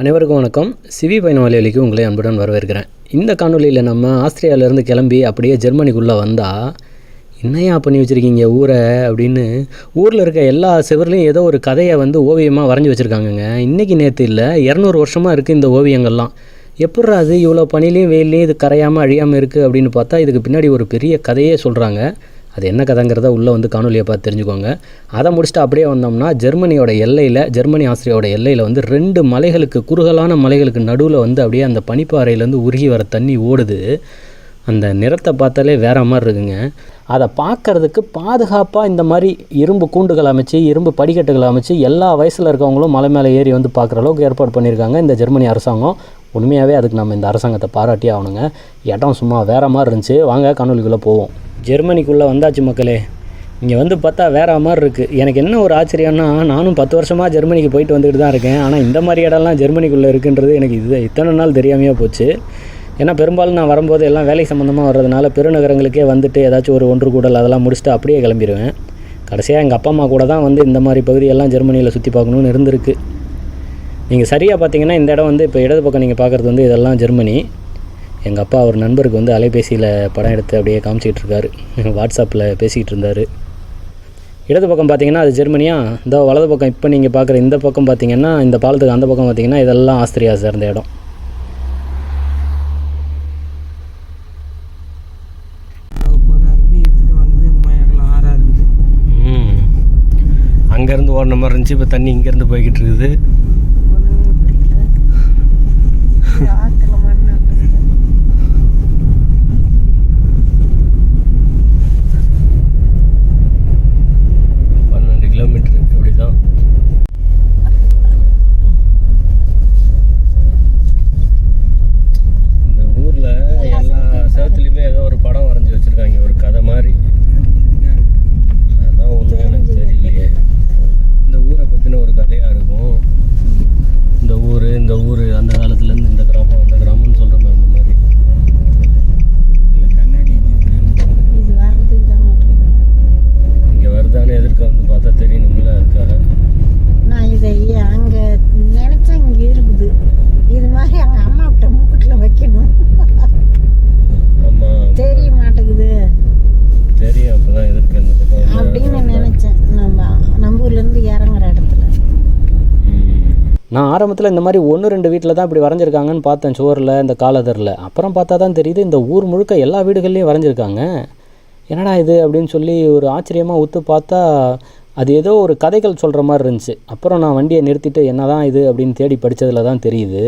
அனைவருக்கும் வணக்கம். சிவி பயண வலையொலிக்கு உங்களை அன்புடன் வரவேற்கிறேன். இந்த காணொலியில் நம்ம ஆஸ்திரேலியாவிலேருந்து கிளம்பி அப்படியே ஜெர்மனிக்குள்ளே வந்தால் என்னையா பண்ணி வச்சுருக்கீங்க ஊரை அப்படின்னு ஊரில் இருக்க எல்லா செவர்லேயும் ஏதோ ஒரு கதையை வந்து ஓவியமாக வரைஞ்சி வச்சுருக்காங்கங்க. இன்றைக்கி நேற்று இல்லை இரநூறு வருஷமாக இருக்குது இந்த ஓவியங்கள்லாம். எப்பட்றா அது இவ்வளோ பனிலையும் வெயிலையும் இது கரையாமல் அழியாமல் இருக்குது அப்படின்னு பார்த்தா இதுக்கு பின்னாடி ஒரு பெரிய கதையே சொல்கிறாங்க அது என்ன கதைங்கிறத உள்ளே வந்து காணொலியை பார்த்து தெரிஞ்சுக்கோங்க. அதை முடிச்சுட்டு அப்படியே வந்தோம்னா ஜெர்மனியோட எல்லையில் ஜெர்மனி ஆஸ்திரியாவோட எல்லையில் வந்து ரெண்டு மலைகளுக்கு குறுகலான மலைகளுக்கு நடுவில் வந்து அப்படியே அந்த பனிப்பாறையிலேருந்து உருகி வர தண்ணி ஓடுது. அந்த நிறத்தை பார்த்தாலே வேற மாதிரி இருக்குங்க. அதை பார்க்கறதுக்கு பாதுகாப்பாக இந்த மாதிரி இரும்பு கூண்டுகள் அமைச்சு இரும்பு படிக்கட்டுகள் அமைச்சு எல்லா வயசில் இருக்கவங்களும் மலை மேலே ஏறி வந்து பார்க்குற அளவுக்கு ஏற்பாடு பண்ணியிருக்காங்க இந்த ஜெர்மனி அரசாங்கம். உண்மையாகவே அதுக்கு நம்ம இந்த அரசாங்கத்தை பாராட்டி ஆகணுங்க. இடம் சும்மா வேறு மாதிரி இருந்துச்சு. வாங்க காணொலிக்குள்ளே போவோம். ஜெர்மனிக்குள்ளே வந்தாச்சு மக்களே. இங்கே வந்து பார்த்தா வேற மாதிரி இருக்குது எனக்கு என்ன ஒரு ஆச்சரியம்னா நானும் பத்து வருஷமாக ஜெர்மனிக்கு போயிட்டு வந்துக்கிட்டு தான் இருக்கேன். ஆனால் இந்த மாதிரி இடம்லாம் ஜெர்மனிக்குள்ளே இருக்குன்றது எனக்கு இது இத்தனை நாள் தெரியாமையாக போச்சு. ஏன்னா பெரும்பாலும் நான் வரும்போது எல்லாம் வேலை சம்மந்தமாக வர்றதுனால பெருநகரங்களுக்கே வந்துட்டு ஏதாச்சும் ஒரு ஒன்று கூடல் அதெல்லாம் முடிச்சுட்டு அப்படியே கிளம்பிடுவேன் கடைசியாக எங்கள் அப்பா அம்மா கூட தான் வந்து இந்த மாதிரி பகுதியெல்லாம் ஜெர்மனியில் சுற்றி பார்க்கணுன்னு இருந்திருக்கு. நீங்கள் சரியாக பார்த்தீங்கன்னா இந்த இடம் வந்து இப்போ இடது பக்கம் நீங்கள் பார்க்குறது வந்து இதெல்லாம் ஜெர்மனி. எங்கள் அப்பா ஒரு நண்பருக்கு வந்து அலைபேசியில் படம் எடுத்து அப்படியே காமிச்சிக்கிட்டு இருக்காரு. வாட்ஸ்அப்பில் பேசிக்கிட்டு இருந்தார். இடது பக்கம் பார்த்தீங்கன்னா அது ஜெர்மனியா? இந்த வலது பக்கம் இப்போ நீங்கள் பார்க்குற இந்த பக்கம் பார்த்தீங்கன்னா இந்த பாலத்துக்கு அந்த பக்கம் பார்த்தீங்கன்னா இதெல்லாம் ஆஸ்திரியா சேர்ந்த இடம். எடுத்துகிட்டு ஆறாக அங்கேருந்து ஓடின மாதிரி இருந்துச்சு இப்போ தண்ணி இங்கேருந்து போய்கிட்டு இருக்குது. Dios. நான் ஆரம்பத்தில் இந்த மாதிரி ஒன்று ரெண்டு வீட்டில் தான் இப்படி வரைஞ்சிருக்காங்கன்னு பார்த்தேன் சுவரில் இந்த காலதரில். அப்புறம் பார்த்தா தான் தெரியுது இந்த ஊர் முழுக்க எல்லா வீடுகள்லையும் வரைஞ்சிருக்காங்க. என்னடா இது அப்படின்னு சொல்லி ஒரு ஆச்சரியமாக உத்து பார்த்தா அது ஏதோ ஒரு கதைகள் சொல்கிற மாதிரி இருந்துச்சு. அப்புறம் நான் வண்டியை நிறுத்திட்டு என்ன தான் இது அப்படின்னு தேடி படித்ததில் தான் தெரியுது.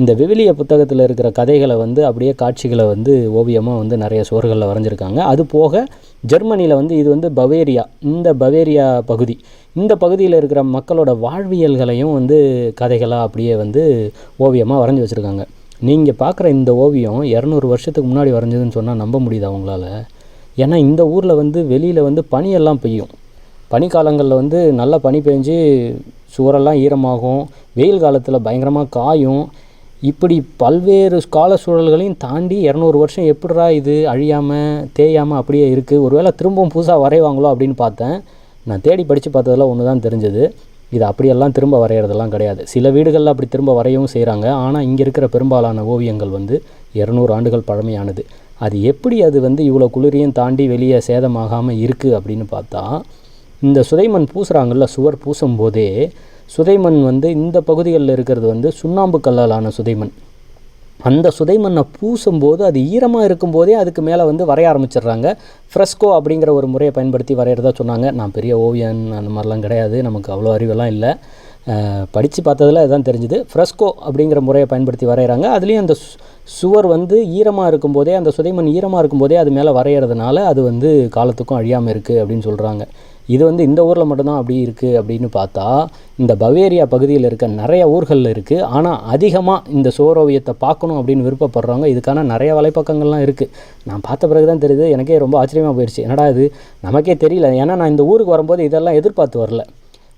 இந்த விவிலிய புத்தகத்தில் இருக்கிற கதைகளை வந்து அப்படியே காட்சிகளை வந்து ஓவியமாக வந்து நிறைய சுவர்களில் வரைஞ்சிருக்காங்க. அது போக ஜெர்மனியில் வந்து இது வந்து பவேரியா இந்த பவேரியா பகுதி. இந்த பகுதியில் இருக்கிற மக்களோட வாழ்வியல்களையும் வந்து கதைகளாக அப்படியே வந்து ஓவியமாக வரைஞ்சி வச்சுருக்காங்க. நீங்கள் பார்க்குற இந்த ஓவியம் இரநூறு வருஷத்துக்கு முன்னாடி வரைஞ்சதுன்னு சொன்னால் நம்ப முடியுதா அவங்களால ஏன்னா இந்த ஊரில் வந்து வெளியில் வந்து பனியெல்லாம் பெய்யும். பனிக்காலங்களில் வந்து நல்லா பனி பெஞ்சு சுவரெல்லாம் ஈரமாகும். வெயில் காலத்தில் பயங்கரமாக காயும். இப்படி பல்வேறு கால சூழல்களையும் தாண்டி இரநூறு வருஷம் எப்படிரா இது அழியாமல் தேயாமல் அப்படியே இருக்குது ஒருவேளை திரும்பவும் புதுசாக வரைவாங்களோ அப்படின்னு பார்த்தேன். நான் தேடி படித்து பார்த்ததெல்லாம் ஒன்று தான் தெரிஞ்சது. இது அப்படியெல்லாம் திரும்ப வரைகிறதெல்லாம் கிடையாது. சில வீடுகளில் அப்படி திரும்ப வரையவும் செய்கிறாங்க ஆனால் இங்கே இருக்கிற பெரும்பாலான ஓவியங்கள் வந்து இரநூறு ஆண்டுகள் பழமையானது. அது எப்படி அது வந்து இவ்வளோ குளிரையும் தாண்டி வெளியே சேதமாகாமல் இருக்குது அப்படின்னு பார்த்தா இந்த சுதைமண் பூசுகிறாங்கல்ல சுவர் பூசும்போதே சுதைமண் வந்து இந்த பகுதிகளில் இருக்கிறது வந்து சுண்ணாம்பு கல்லாலான சுதைமண் அந்த சுதைமண்ணை பூசும்போது அது ஈரமாக இருக்கும்போதே அதுக்கு மேலே வந்து வரைய ஆரம்பிச்சிடுறாங்க. ஃப்ரெஸ்கோ அப்படிங்கிற ஒரு முறையை பயன்படுத்தி வரைகிறதா சொன்னாங்க. நான் பெரிய ஓவியன் அந்த மாதிரிலாம் கிடையாது. நமக்கு அவ்வளோ அறிவெல்லாம் இல்லை. படித்து பார்த்ததில் இதுதான் தெரிஞ்சுது. ஃப்ரெஸ்கோ அப்படிங்கிற முறையை பயன்படுத்தி வரைகிறாங்க அதுலேயும் அந்த சு- சுவர் வந்து ஈரமாக இருக்கும்போதே அந்த சுதைமண் ஈரமாக இருக்கும்போதே அது மேலே வரைகிறதுனால அது வந்து காலத்துக்கும் அழியாமல் இருக்குது அப்படின்னு சொல்கிறாங்க இது வந்து இந்த ஊரில் மட்டும்தான் அப்படி இருக்குது அப்படின்னு பார்த்தா இந்த பவேரியா பகுதியில் இருக்க நிறைய ஊர்களில் இருக்குது ஆனால் அதிகமாக இந்த சோரோவியத்தை பார்க்கணும் அப்படின்னு விருப்பப்படுறவங்க இதுக்கான நிறைய வலைப்பக்கங்கள்லாம் இருக்குது நான் பார்த்த பிறகு தான் தெரியுது எனக்கே ரொம்ப ஆச்சரியமாக போயிடுச்சு. என்னடா இது? நமக்கே தெரியல. ஏன்னா நான் இந்த ஊருக்கு வரும்போது இதெல்லாம் எதிர்பார்த்து வரல.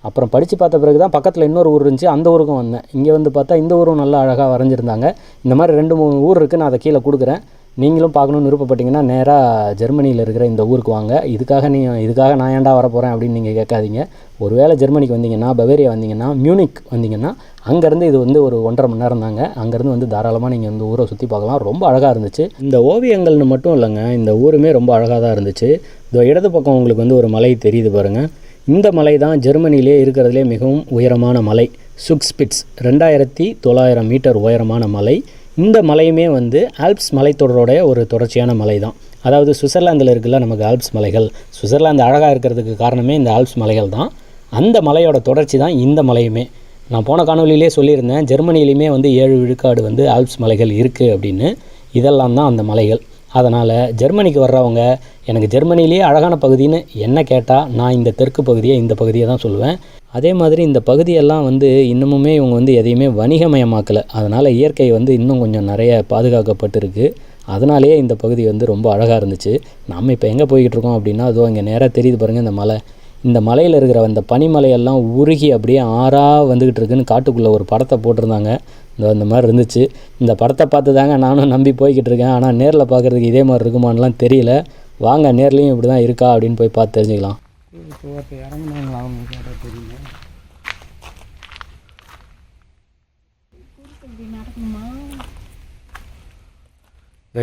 அப்புறம் படித்து பார்த்த பிறகு தான் பக்கத்தில் இன்னொரு ஊர் இருந்துச்சு அந்த ஊருக்கும் வந்தேன். இங்கே வந்து பார்த்தா இந்த ஊரும் நல்லா அழகாக வரைஞ்சிருந்தாங்க. இந்த மாதிரி ரெண்டு மூணு ஊர் இருக்குது நான் அதை கீழே கொடுக்குறேன். நீங்களும் பார்க்கணுன்னு விருப்பப்பட்டீங்கன்னா நேராக ஜெர்மனியில் இருக்கிற இந்த ஊருக்கு வாங்க. இதுக்காக நீ இதுக்காக நான் ஏன்டா வர போகிறேன் அப்படின்னு நீங்கள் கேட்காதீங்க. ஒருவேளை ஜெர்மனிக்கு வந்தீங்கன்னா பவேரியா வந்தீங்கன்னா மியூனிக் வந்தீங்கன்னா அங்கேருந்து இது வந்து ஒரு ஒன்றரை மணி நேரம் தாங்க. அங்கேருந்து வந்து தாராளமாக நீங்கள் இந்த ஊரை சுற்றி பார்க்கலாம். ரொம்ப அழகாக இருந்துச்சு. இந்த ஓவியங்கள்னு மட்டும் இல்லைங்க இந்த ஊருமே ரொம்ப அழகாக தான் இருந்துச்சு. இதோ இடது பக்கம் உங்களுக்கு வந்து ஒரு மலை தெரியுது பாருங்கள் இந்த மலை தான் ஜெர்மனியிலே இருக்கிறதுலே மிகவும் உயரமான மலை. சுக்ஸ்பிட்ஸ் ரெண்டாயிரத்தி தொள்ளாயிரம் மீட்டர் உயரமான மலை. இந்த மலையுமே வந்து ஆல்ப்ஸ் மலைத்தொடரோடைய ஒரு தொடர்ச்சியான மலை தான் அதாவது சுவிட்சர்லாந்தில் இருக்குல்ல நமக்கு ஆல்ப்ஸ் மலைகள். சுவிட்சர்லாந்து அழகாக இருக்கிறதுக்கு காரணமே இந்த ஆல்ப்ஸ் மலைகள் தான் அந்த மலையோட தொடர்ச்சி தான் இந்த மலையுமே. நான் போன காணொலியிலே சொல்லியிருந்தேன் ஜெர்மனியிலையுமே வந்து ஏழு விழுக்காடு வந்து ஆல்ப்ஸ் மலைகள் இருக்குது அப்படின்னு. இதெல்லாம் தான் அந்த மலைகள். அதனால் ஜெர்மனிக்கு வர்றவங்க எனக்கு ஜெர்மனிலேயே அழகான பகுதின்னு என்ன கேட்டால் நான் இந்த தெற்கு பகுதியை இந்த பகுதியை தான் சொல்லுவேன். அதே மாதிரி இந்த பகுதியெல்லாம் வந்து இன்னமுமே இவங்க வந்து எதையுமே வணிகமயமாக்கலை. அதனால் இயற்கை வந்து இன்னும் கொஞ்சம் நிறைய பாதுகாக்கப்பட்டிருக்கு. அதனாலேயே இந்த பகுதி வந்து ரொம்ப அழகாக இருந்துச்சு. நம்ம இப்போ எங்கே போய்கிட்டு இருக்கோம் அப்படின்னா அதுவும் இங்கே நேராக தெரியுது பாருங்கள் இந்த மலை. இந்த மலையில் இருக்கிற அந்த பனிமலையெல்லாம் உருகி அப்படியே ஆறாக வந்துக்கிட்டு இருக்குன்னு காட்டுக்குள்ளே ஒரு படத்தை போட்டிருந்தாங்க. இந்த இந்த மாதிரி இருந்துச்சு. இந்த படத்தை பார்த்து தாங்க நானும் நம்பி போய்கிட்டு இருக்கேன். ஆனால் நேரில் பார்க்குறதுக்கு இதே மாதிரி இருக்குமான்லாம் தெரியல. வாங்க நேர்லேயும் இப்படி தான் இருக்கா அப்படின்னு போய் பார்த்து தெரிஞ்சுக்கலாம்.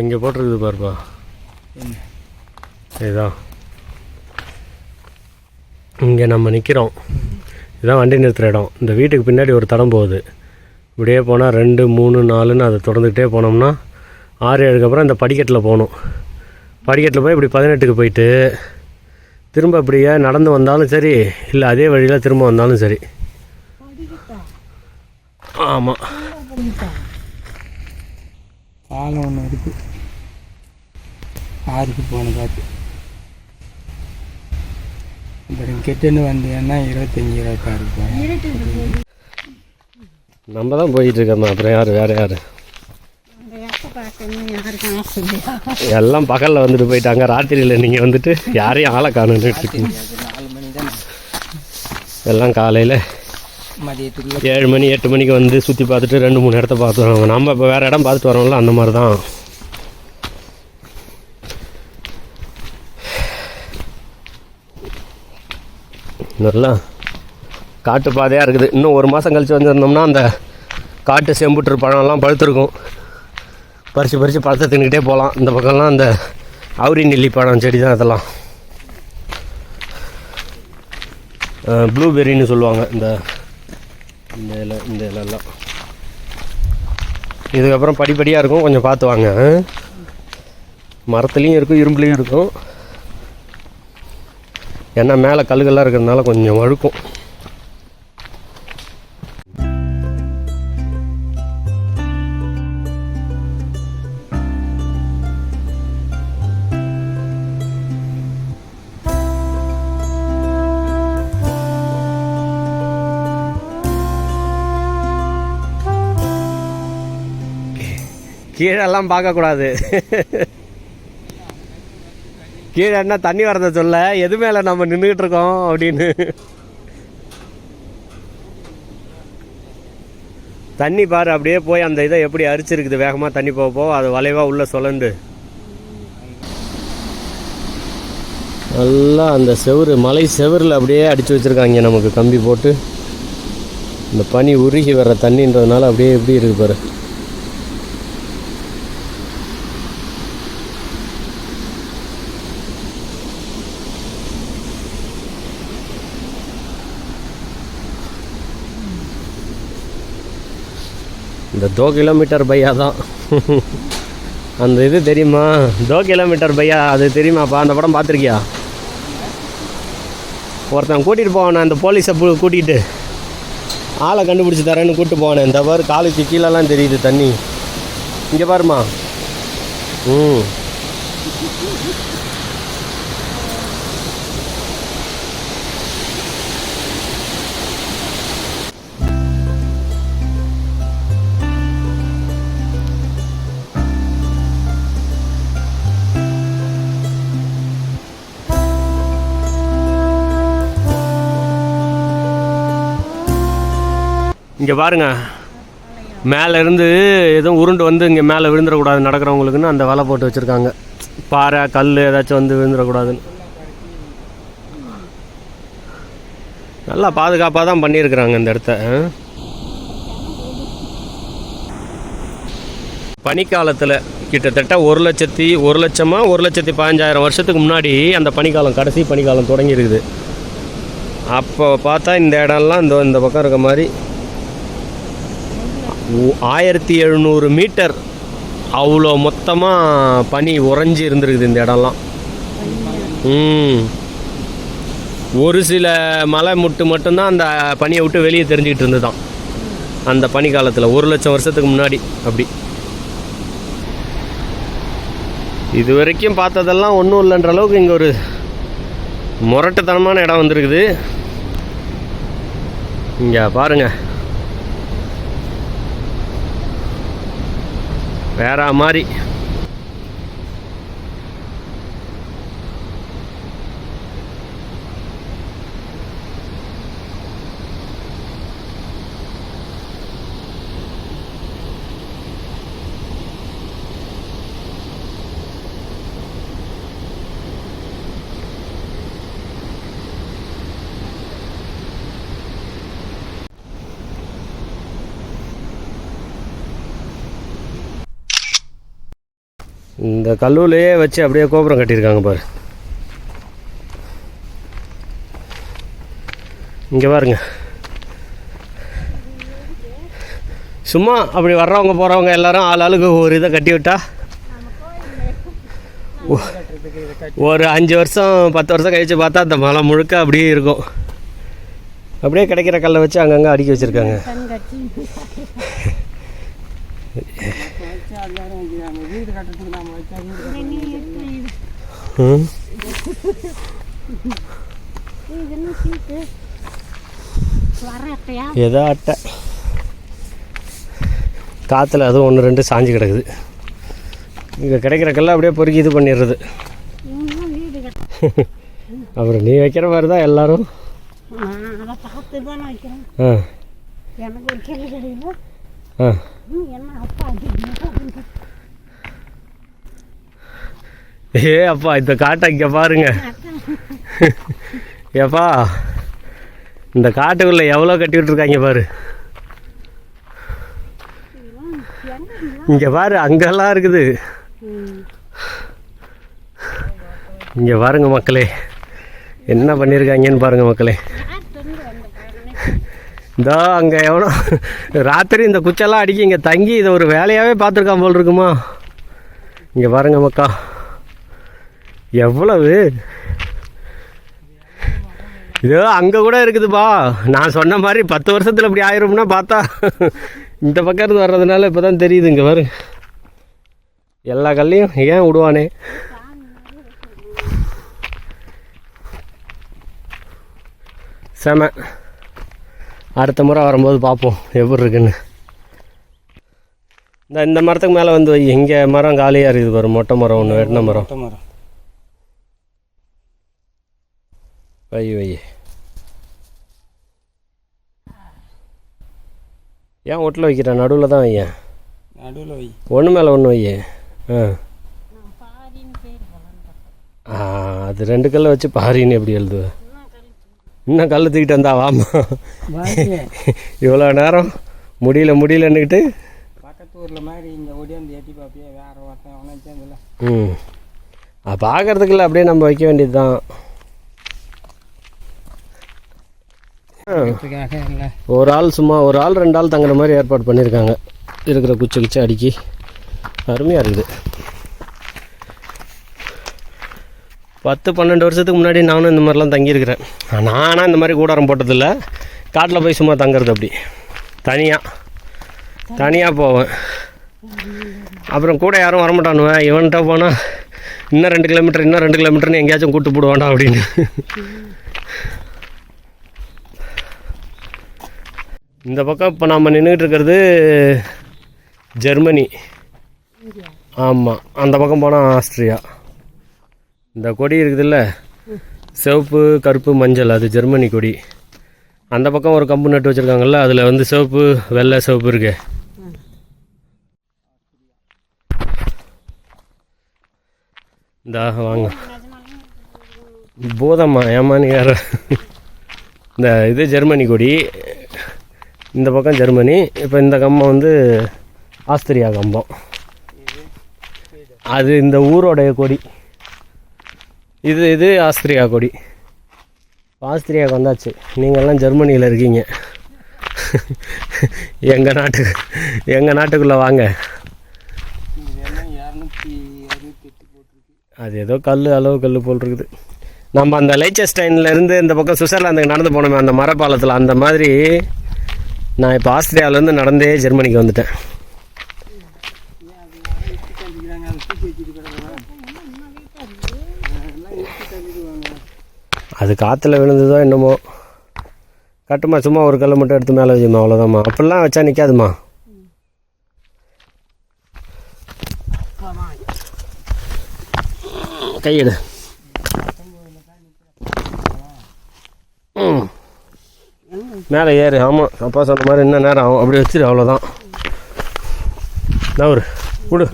இங்கே போட்டிருக்குது பாருப்பா. இதுதான் இங்கே நம்ம நிற்கிறோம் இதுதான் வண்டி நிறுத்துகிற இடம். இந்த வீட்டுக்கு பின்னாடி ஒரு தடம் போகுது. இப்படியே போனால் ரெண்டு மூணு நாலுன்னு அதை தொடர்ந்துக்கிட்டே போனோம்னா ஆறு ஏழுக்கு அப்புறம் இந்த படிக்கட்டில் போகணும். படிக்கட்டில் போய் இப்படி பதினெட்டுக்கு போயிட்டு திரும்ப அப்படியே நடந்து வந்தாலும் சரி இல்லை அதே வழியில் திரும்ப வந்தாலும் சரி. ஆமாம் பாலம் ஒன்று இருக்குது ஆறுக்கு போன காட்டு அப்புறம் கெட்டுன்னு வந்தீங்கன்னா இருபத்தஞ்சி இருபத்தாறுக்கு போனேன் நம்ம தான் போயிட்டு இருக்கோம்மா அப்புறம் யார்? வேறு யார்? எல்லாம் பகலில் வந்துட்டு போயிட்டாங்க. ராத்திரியில் நீங்கள் வந்துட்டு யாரையும் ஆளை காணுன்னு இருக்கீங்க எல்லாம் காலையில் ஏழு மணி எட்டு மணிக்கு வந்து சுற்றி பார்த்துட்டு ரெண்டு மூணு இடத்த பார்த்து வரோங்க நம்ம இப்போ வேறு இடம் பார்த்துட்டு வரோம்ல அந்த மாதிரி தான் நல்லா காட்டு பாதையாக இருக்குது. இன்னும் ஒரு மாதம் கழித்து வந்திருந்தோம்னா அந்த காட்டு செம்புட்டு பழம்லாம் பழுத்திருக்கும். பறித்து பறித்து பழத்தை தின்னுக்கிட்டே போகலாம். இந்த பக்கம்லாம் அந்த அவுரி நெல்லி பழம் செடி தான் இதெல்லாம் ப்ளூபெரின்னு சொல்லுவாங்க. இந்த இந்த இலை இந்த இலெல்லாம் இதுக்கப்புறம் படிப்படியாக இருக்கும். கொஞ்சம் பார்த்து வாங்க. மரத்துலேயும் இருக்கும் இரும்புலேயும் இருக்கும். ஏன்னா மேலே கல்லுகள்லாம் இருக்கிறதுனால கொஞ்சம் வழுக்கும். கீழெல்லாம் பார்க்கக்கூடாது. கீழே என்ன தண்ணி வரத சொல்ல? எது மேலே நம்ம நின்றுக்கிட்டு இருக்கோம் அப்படின்னு. தண்ணி பாரு அப்படியே போய் அந்த இதை எப்படி அரிச்சிருக்குது? வேகமாக தண்ணி போக போக அது வளைவாக உள்ளே சுழண்டு. நல்லா அந்த செவுரு மலை செவரில் அப்படியே அடித்து வச்சுருக்காங்க நமக்கு கம்பி போட்டு. இந்த பனி உருகி வர்ற தண்ணின்றதுனால அப்படியே எப்படி இருக்குது பாரு. இந்த தோ கிலோமீட்டர் பையா தான். அந்த இது தெரியுமா? தோ கிலோமீட்டர் பையா அது தெரியுமாப்பா அந்த படம் பார்த்துருக்கியா? ஒருத்தன் கூட்டிகிட்டு போவானே அந்த போலீஸை பு- கூட்டிகிட்டு ஆளை கண்டுபிடிச்சி தரேன்னு கூப்பிட்டு போவானே. இந்த பாரு காலுக்கு கீழெல்லாம் தெரியுது தண்ணி. இங்கே பாருமா ம். இங்கே பாருங்க. மேலேருந்து எதுவும் உருண்டு வந்து இங்கே மேலே விழுந்துடக்கூடாது நடக்கிறவங்களுக்குன்னு அந்த வலை போட்டு வச்சுருக்காங்க. பாறை கல் ஏதாச்சும் வந்து விழுந்துடக்கூடாதுன்னு. நல்லா பாதுகாப்பாக தான் பண்ணியிருக்கிறாங்க இந்த இடத்த. பனிக்காலத்தில் கிட்டத்தட்ட ஒரு லட்சத்தி ஒரு லட்சமாக ஒரு லட்சத்தி பதினஞ்சாயிரம் வருஷத்துக்கு முன்னாடி அந்த பனிக்காலம் கடைசி பனிக்காலம் தொடங்கியிருக்குது. அப்போ பார்த்தா இந்த இடம்லாம் இந்த இந்த பக்கம் இருக்க மாதிரி ஆயிரத்தி எழுநூறு மீட்டர் அவ்வளோ மொத்தமாக பனி உறைஞ்சி இருந்திருக்குது இந்த இடம்லாம். ம். ஒரு சில மலை முட்டு மட்டும்தான் அந்த பனியை விட்டு வெளியே தெரிஞ்சுக்கிட்டு இருந்துதான் அந்த பனி காலத்தில். ஒரு லட்சம் வருஷத்துக்கு முன்னாடி அப்படி. இது வரைக்கும் பார்த்ததெல்லாம் ஒன்றும் இல்லைன்ற அளவுக்கு இங்கே ஒரு முரட்டுத்தனமான இடம் வந்திருக்குது. இங்கே பாருங்கள் வேற மாதிரி. இந்த கல்லூலையே வச்சு அப்படியே கோபுரம் கட்டியிருக்காங்க பாரு. இங்கே பாருங்க. சும்மா அப்படி வர்றவங்க போகிறவங்க எல்லாரும் ஆள் ஆளுக்கு ஒரு இதை கட்டி விட்டா? ஒரு அஞ்சு வருஷம் பத்து வருஷம் கழிச்சு பார்த்தா அந்த மலை முழுக்க அப்படியே இருக்கும். அப்படியே கிடைக்கிற கல்லை வச்சு அங்கங்கே அடுக்கி வச்சுருக்காங்க கண்காட்சி வச்சா எல்லாரும் வைக்கிறாங்க வீடு கட்டுறதுக்கு நாம வச்சா வீடு ம் இதுன்னு சீட்டு வரட்டையா ஏதோ அட்டை. காற்றுல அதுவும் ஒன்று ரெண்டு சாஞ்சு கிடக்குது. இங்கே கிடைக்கிற கல்லை அப்படியே பொறுக்கி இது பண்ணிடுறது. அப்புறம் நீ வைக்கிற மாதிரி தான் எல்லாரும். ஆ. ஆ ம், என்ன அப்பா அது ஏ அப்பா இந்த காட்டை இங்கே பாருங்க. ஏப்பா இந்த காட்டுக்குள்ளே எவ்வளோ கட்டி விட்ருக்காங்க பாரு. இங்கே பாரு அங்கெல்லாம் இருக்குது. இங்கே பாருங்க மக்களே என்ன பண்ணியிருக்காங்கன்னு பாருங்க மக்களே. இதோ அங்கே எவ்வளோ ராத்திரி இந்த குச்செல்லாம் அடிக்கி இங்கே தங்கி இதை ஒரு வேலையாகவே பார்த்துருக்கான் போல் இருக்குமா. இங்கே பாருங்க மக்கா. எவ்வளவு? இதோ அங்கே கூட இருக்குதுப்பா. நான் சொன்ன மாதிரி பத்து வருஷத்தில் இப்படி ஆயிரும்னா பார்த்தா இந்த பக்கம் இருந்து வர்றதுனால இப்போ தான் தெரியுது இங்கே பாரு. எல்லா கல்லையும் ஏன் விடுவானே? செம. அடுத்த முறை வரும்போது பார்ப்போம் எப்படி இருக்குன்னு. இந்த இந்த மரத்துக்கு மேலே வந்து வை. இங்கே மரம் காலியாக இருக்குது பாரு. மொட்டை மரம் ஒன்று வெட்டின மரம். மொட்டை மரம். வை வை ஏன் ஒட்டில் வைக்கிறேன் நடுவில் தான் வையேன் நடுவில் வை. ஒன்று மேலே ஒன்று வையே. ஆ. ஆ அது ரெண்டு கல்லை வச்சு பாரின்னு எப்படி எழுதுவ? இன்னும் கல் தூக்கிட்டு வந்தா வாமா. இவ்வளோ நேரம் முடியல முடியலன்னுக்கிட்டு? பக்கத்து ஊரில் மாதிரி இங்கே ஓடியாந்து ஏற்றி பார்ப்பியே வேற ஒருத்தன் ம். பார்க்கறதுக்குள்ள அப்படியே நம்ம வைக்க வேண்டியது தான் அதுக்காக இல்லை ஒரு ஆள் சும்மா ஒரு ஆள் ரெண்டு ஆள் தங்குற மாதிரி ஏற்பாடு பண்ணியிருக்காங்க இருக்கிற குச்சி குச்சி அடுக்கி. அருமையாக இருக்குது. பத்து பன்னெண்டு வருஷத்துக்கு முன்னாடி நானும் இந்த மாதிரிலாம் தங்கியிருக்கிறேன். நானாக இந்த மாதிரி கூடாரம் போட்டதில்ல. காட்டில் போய் சும்மா தங்குறது அப்படி. தனியாக தனியாக போவேன். அப்புறம் கூட யாரும் வரமாட்டானுவேன் இவன்கிட்ட போனால் இன்னும் ரெண்டு கிலோமீட்டர் இன்னும் ரெண்டு கிலோமீட்டர்னு எங்கேயாச்சும் கூட்டு போடுவான்டா அப்படின்னு. இந்த பக்கம் இப்போ நம்ம நின்றுக்கிட்டு இருக்கிறது ஜெர்மனி. ஆமாம் அந்த பக்கம் போனால் ஆஸ்திரியா. இந்த கொடி இருக்குதுல்ல சிவப்பு கருப்பு மஞ்சள் அது ஜெர்மனி கொடி. அந்த பக்கம் ஒரு கம்பு நட்டு வச்சுருக்காங்கல்ல அதில் வந்து சிவப்பு வெள்ளை சிவப்பு இருக்கு. இந்தா வாங்க. போதம்மா ஏமான்னு யார் இந்த இது ஜெர்மனி கொடி. இந்த பக்கம் ஜெர்மனி இப்போ இந்த கம்பம் வந்து ஆஸ்திரியா கம்பம். அது இந்த ஊரோடைய கொடி. இது இது ஆஸ்திரியா கொடி. ஆஸ்திரியாவுக்கு வந்தாச்சு. நீங்கள்லாம் ஜெர்மனியில் இருக்கீங்க. எங்கள் நாட்டு எங்கள் நாட்டுக்குள்ளே வாங்க. இரநூத்தி அது ஏதோ கல் அளவு கல் போல் இருக்குது நம்ம அந்த லைச்சஸ்டைன்லேருந்து இந்த பக்கம் சுவிட்சர்லாந்துக்கு நடந்து போனோமே அந்த மரப்பாலத்தில் அந்த மாதிரி நான் இப்போ ஆஸ்திரேலியாவிலேருந்து நடந்தே ஜெர்மனிக்கு வந்துட்டேன். அது காற்றுல விழுந்ததோ என்னமோ. கட்டுமா சும்மா ஒரு கல்லை மட்டும் எடுத்து மேலே வச்சுமா அவ்வளோதாம்மா அப்படிலாம் வச்சா நிற்காதுமா கையெடு ம் மேலே ஏறு. ஆமாம் அப்பா சொன்ன மாதிரி என்ன நேரம் ஆகும். அப்படி வச்சிரு அவ்வளோதான். நவரு விடு.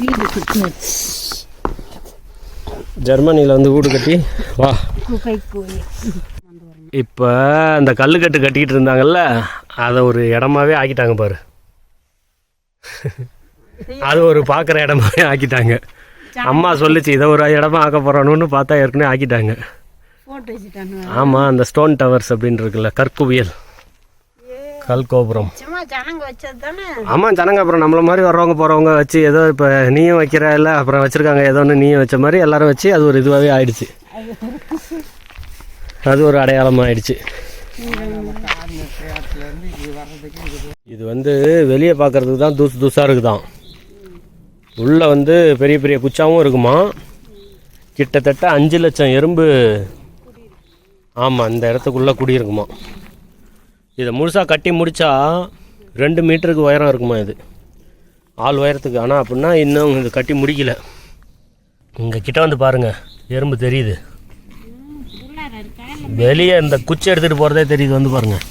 வீடு ஜெர்மனியில் வந்து வீடு கட்டி வா. இப்போ அந்த கல்லுக்கட்டு கட்டிக்கிட்டு இருந்தாங்கல்ல அதை ஒரு இடமாவே ஆக்கிட்டாங்க பாரு. அது ஒரு பார்க்குற இடமாவே ஆக்கிட்டாங்க. அம்மா சொல்லிச்சு இதை ஒரு இடமா ஆக்க போகிறானுன்னு பார்த்தா ஏற்கனவே ஆக்கிட்டாங்க. ஆமாம் அந்த ஸ்டோன் டவர்ஸ் அப்படின்னு இருக்குல்ல கற்குவியல். கல் கோபுரம் சும்மா ஜனங்க வச்சது தானே? ஆமாம் ஜனங்க அப்புறம் நம்மள மாதிரி வர்றவங்க போகிறவங்க வச்சு ஏதோ இப்போ நீயும் வைக்கிற இல்லை அப்புறம் வச்சுருக்காங்க ஏதோ ஒன்று நீயும் வச்ச மாதிரி எல்லாரும் வச்சு அது ஒரு இதுவாகவே ஆயிடுச்சு. அது ஒரு அடையாளமாக ஆயிடுச்சு. இது வந்து வெளியே பார்க்கறதுக்கு தான் தூசு தூசாக இருக்குதாம் உள்ளே வந்து பெரிய பெரிய குச்சாவும் இருக்குமா? கிட்டத்தட்ட அஞ்சு லட்சம் எறும்பு ஆமாம் இந்த இடத்துக்குள்ளே குடியிருக்குமா இதை முழுசாக கட்டி முடித்தா ரெண்டு மீட்டருக்கு உயரம் இருக்குமா இது? ஆள் உயரத்துக்கு. ஆனால் அப்படின்னா இன்னும் இது கட்டி முடிக்கல. இங்கே கிட்ட வந்து பாருங்கள் எறும்பு தெரியுது. வெளியே இந்த குச்சி எடுத்துகிட்டு போகிறதே தெரியுது வந்து பாருங்கள்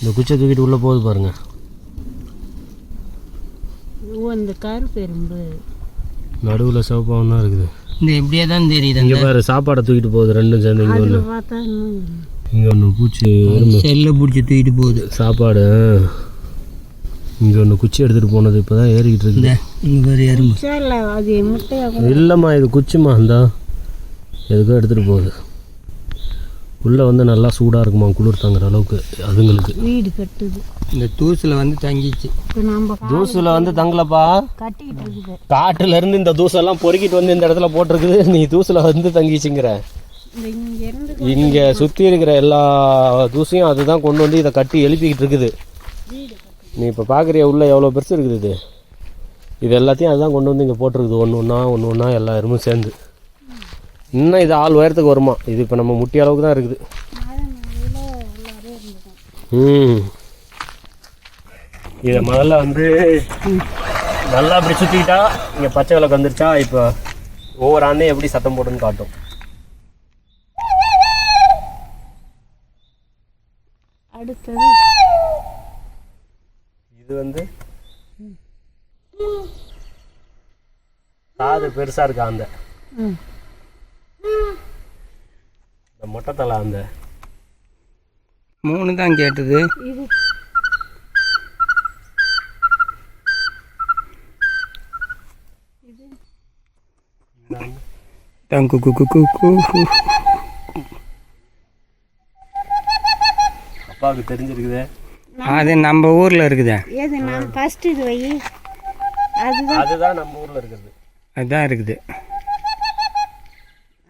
இந்த குச்சை தூக்கிட்டு உள்ளே போகுது பாருங்கள் இந்த கருப்பு எறும்பு. நடுவில் சிவப்பாகவும் தான் இருக்குது. இந்த இப்படியே தான் தெரியுது இங்கே பாரு சாப்பாடை தூக்கிட்டு போகுது ரெண்டும் சேர்ந்து இங்கே ஒன்று இங்கே ஒன்று பூச்சி செல்லை பிடிச்சி தூக்கிட்டு போகுது. சாப்பாடு இங்கே ஒன்று குச்சி எடுத்துகிட்டு போனது இப்போ தான் ஏறிக்கிட்டு இருக்குது. இங்கே ஒரு எறும்பு. சரில அது முட்டையாக இல்லைம்மா இது குச்சிம்மா இந்த. எதுக்கோ எடுத்துகிட்டு போகுது. உள்ளே வந்து நல்லா சூடாக இருக்குமா குளிர் தாங்குற அளவுக்கு அதுங்களுக்கு. வீடு கட்டுது. இந்த தூசில் வந்து தங்கிச்சு. தூசில் வந்து தங்கலப்பா. கட்டிக்கிட்டு இருக்குது. காட்டுல இருந்து இந்த தூசெல்லாம் பொறுக்கிட்டு வந்து இந்த இடத்துல போட்டிருக்குது. நீ தூசில் வந்து தங்கிச்சுங்கிற. இங்க சுற்றி இருக்கிற எல்லா தூசியும் அதுதான் கொண்டு வந்து இதை கட்டி எழுப்பிக்கிட்டு இருக்குது. நீ இப்போ பார்க்குறிய உள்ள எவ்வளோ பெருசு இருக்குது இது? இது எல்லாத்தையும் அதுதான் கொண்டு வந்து இங்கே போட்டிருக்குது. ஒன்று ஒன்றா ஒன்று ஒன்றா எல்லா சேர்ந்து. இன்னும் இது ஆள் உயரத்துக்கு வருமா? இது இப்போ நம்ம முட்டி அளவுக்கு தான் இருக்குது. ம். இதை முதல்ல வந்து நல்லா அப்படி சுற்றிக்கிட்டா இங்கே பச்சை விளக்கு வந்துருச்சா இப்போ ஒவ்வொரு ஆண்டையும் எப்படி சத்தம் போட்டுன்னு காட்டும். அடுத்தது. இது வந்து காது பெருசா இருக்கா அந்த. மொட்டை தலை அந்த. மூணு தான் கேட்டது. இது. தங்கு குக்கு குக்கு அப்பாவுக்கு தெரிஞ்சிருக்குதே. அது நம்ம ஊரில் இருக்குதே. ஏது நான் ஃபர்ஸ்ட் இது வை. அதுதான். அதுதான் நம்ம ஊர்ல இருக்கிறது அதுதான் இருக்குது.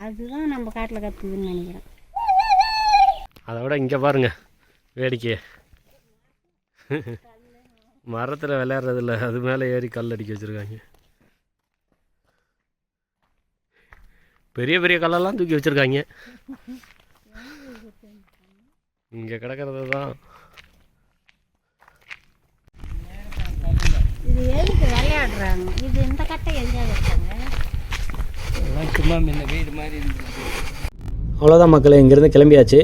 அதுதான் நம்ம காட்டில் கற்றுதுன்னு நினைக்கிறேன். அதை விட இங்கே பாருங்க வேடிக்கை மரத்தில் விளையாடுறதில்ல அது மேலே ஏறி கல் அடிக்க வச்சுருக்காங்க. பெரிய பெரிய கல்லெல்லாம் தூக்கி வச்சுருக்காங்க. இங்கே கிடக்கிறது தான். இது எதுக்கு விளையாடுறாங்க? இது இந்த கட்டை எதுக்காக வச்சாங்க? எல்லாம் சும்மா முன்ன வீடு மாதிரி இருந்துச்சு. அவ்வளோதான் மக்களே இங்கேருந்து கிளம்பியாச்சு.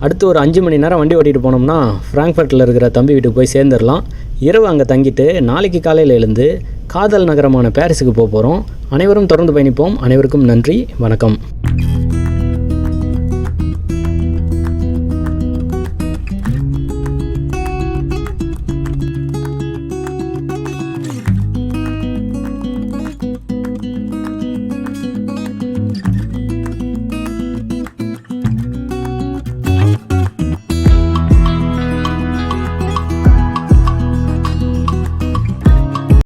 அடுத்து ஒரு அஞ்சு மணி நேரம் வண்டி ஓட்டிகிட்டு போனோம்னா ஃப்ராங்க்ஃபர்ட்டில் இருக்கிற தம்பி வீட்டுக்கு போய் சேர்ந்துடலாம். இரவு அங்கே தங்கிட்டு நாளைக்கு காலையில் எழுந்து காதல் நகரமான பாரிஸுக்கு போக போகிறோம் அனைவரும் தொடர்ந்து பயணிப்போம். அனைவருக்கும் நன்றி. வணக்கம்.